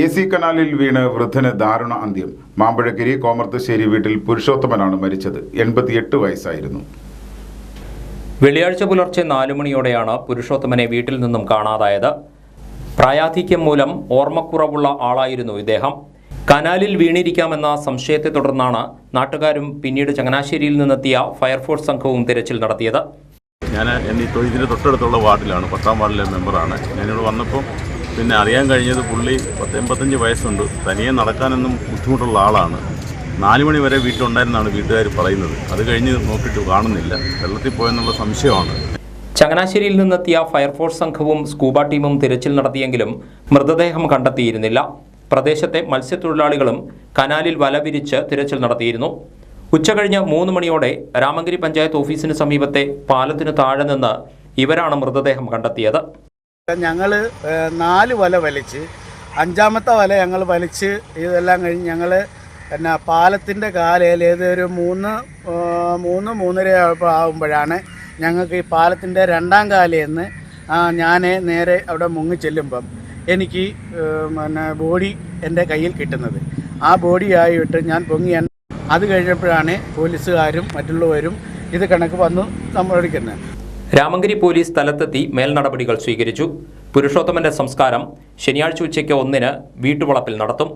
A C കനാലിൽ വീണ് വൃദ്ധന് ദാരുണ അന്ത്യം. മാമ്പഴക്കിരി കോമർത്തശ്ശേരി വീട്ടിൽ പുരുഷോത്തമനാണ് മരിച്ചത്. എൺപത്തിയെട്ട് വയസ്സായിരുന്നു. വെള്ളിയാഴ്ച പുലർച്ചെ നാലു മണിയോടെയാണ് പുരുഷോത്തമനെ വീട്ടിൽ നിന്നും കാണാതായത്. പ്രായാധിക്യം മൂലം ഓർമ്മക്കുറവുള്ള ആളായിരുന്നു ഇദ്ദേഹം. കനാലിൽ വീണിരിക്കാമെന്ന സംശയത്തെ തുടർന്നാണ് നാട്ടുകാരും പിന്നീട് ചങ്ങനാശ്ശേരിയിൽ നിന്നെത്തിയ ഫയർഫോഴ്സ് സംഘവും തിരച്ചിൽ നടത്തിയത്. ഞാൻ എന്റെ ഈ തൊഴുതിന്റെ തൊട്ടടുത്തുള്ള വാർഡിലാണ് പത്താം വാർഡിലെ മെമ്പറാണ്. ഞാനിവിടെ വന്നപ്പം പിന്നെ അറിയാൻ കഴിഞ്ഞത് പുള്ളി പത്ത് എൺപത്തഞ്ച് വയസ്സുണ്ട്. തനിയെ നടക്കാനൊന്നും ബുദ്ധിമുട്ടുള്ള ആളാണ്. നാല് മണി വരെ വീട്ടിലുണ്ടായിരുന്നാണ് വീട്ടുകാർ പറയുന്നത്. അത് കഴിഞ്ഞ് നോക്കിയിട്ട് കാണുന്നില്ല. വെള്ളത്തിൽ പോയെന്നുള്ള സംശയമാണ്. ചങ്ങനാശ്ശേരിയിൽ നിന്നെത്തിയ ഫയർഫോഴ്സ് സംഘവും സ്കൂബ ടീമും തിരച്ചിൽ നടത്തിയെങ്കിലും മൃതദേഹം കണ്ടെത്തിയിരുന്നില്ല. പ്രദേശത്തെ മത്സ്യത്തൊഴിലാളികളും കനാലിൽ വല വിരിച്ച് തിരച്ചിൽ നടത്തിയിരുന്നു. ഉച്ചകഴിഞ്ഞ് മൂന്ന് മണിയോടെ രാമഗിരി പഞ്ചായത്ത് ഓഫീസിന് സമീപത്തെ പാലത്തിന് താഴെ നിന്ന് ഇവരാണ് മൃതദേഹം കണ്ടെത്തിയത്. ഞങ്ങൾ നാല് വല വലിച്ച് അഞ്ചാമത്തെ വല ഞങ്ങൾ വലിച്ച് ഇതെല്ലാം കഴിഞ്ഞ് ഞങ്ങൾ പിന്നെ പാലത്തിന്റെ കാലയിൽ ഏതൊരു മൂന്ന് മൂന്ന് മൂന്നര ആകുമ്പോഴാണ് ഞങ്ങൾക്ക് ഈ പാലത്തിന്റെ രണ്ടാം കാലയിൽ നിന്ന് ഞാൻ നേരെ അവിടെ മുങ്ങി ചെല്ലുമ്പം എനിക്ക് പിന്നെ ബോഡി എന്റെ കയ്യിൽ കിട്ടുന്നത്. ആ ബോഡിയായിട്ട് ഞാൻ പൊങ്ങി അത് കഴിഞ്ഞപ്പോഴാണ് പോലീസുകാരും മറ്റുള്ളവരും ഇത് കണക്ക് വന്നു നമ്മളെടുക്കുന്നത് രാമങ്കരി പോലീസ് സ്ഥലത്തെത്തി മേൽനടപടികൾ സ്വീകരിച്ചു. പുരുഷോത്തമന്റെ സംസ്കാരം ശനിയാഴ്ച ഉച്ചയ്ക്ക് ഒന്നിന് വീട്ടുവളപ്പിൽ നടത്തും.